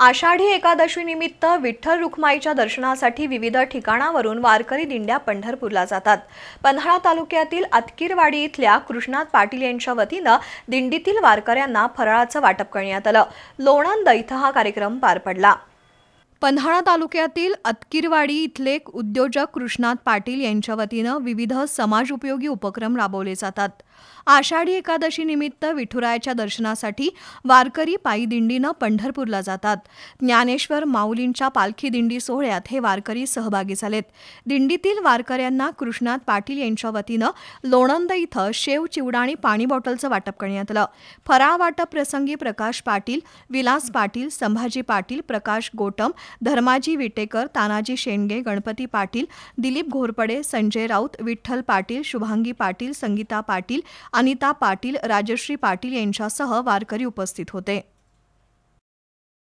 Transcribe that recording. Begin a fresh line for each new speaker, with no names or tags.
आषाढी एकादशीनिमित्त विठ्ठल रुखमाईच्या दर्शनासाठी विविध ठिकाणावरून वारकरी दिंड्या पंढरपूरला जातात. पन्हाळा तालुक्यातील अतकीरवाडी इथल्या कृष्णात पाटील यांच्या वतीनं दिंडीतील वारकऱ्यांना फराळाचं वाटप करण्यात आलं. लोणंद इथं हा कार्यक्रम पार पडला. पन्हाळा तालुक्यातील अतकीरवाडी इथले उद्योजक कृष्णात पाटील यांच्या वतीनं विविध समाजोपयोगी उपक्रम राबवले जातात. आषाढी एकादशी निमित्त विठुरायाच्या दर्शनासाठी वारकरी पायी दिंडीनं पंढरपूरला जातात. ज्ञानेश्वर माऊलींच्या पालखी दिंडी सोहळ्यात हे वारकरी सहभागी झालेत. दिंडीतील वारकऱ्यांना कृष्णात पाटील यांच्या वतीनं लोणंद इथं शेव चिवडा आणि पाणी बॉटलचं वाटप करण्यात आलं. फराळ वाटप प्रसंगी प्रकाश पाटील विलास पाटील संभाजी पाटील प्रकाश गोटम धर्माजी विटेकर तानाजी शेंडगे गणपती पाटील दिलीप घोरपडे संजय राऊत विठ्ठल पाटील शुभांगी पाटील संगीता पाटील अनिता पाटील राजश्री पाटील यांच्यासह वारकरी उपस्थित होते.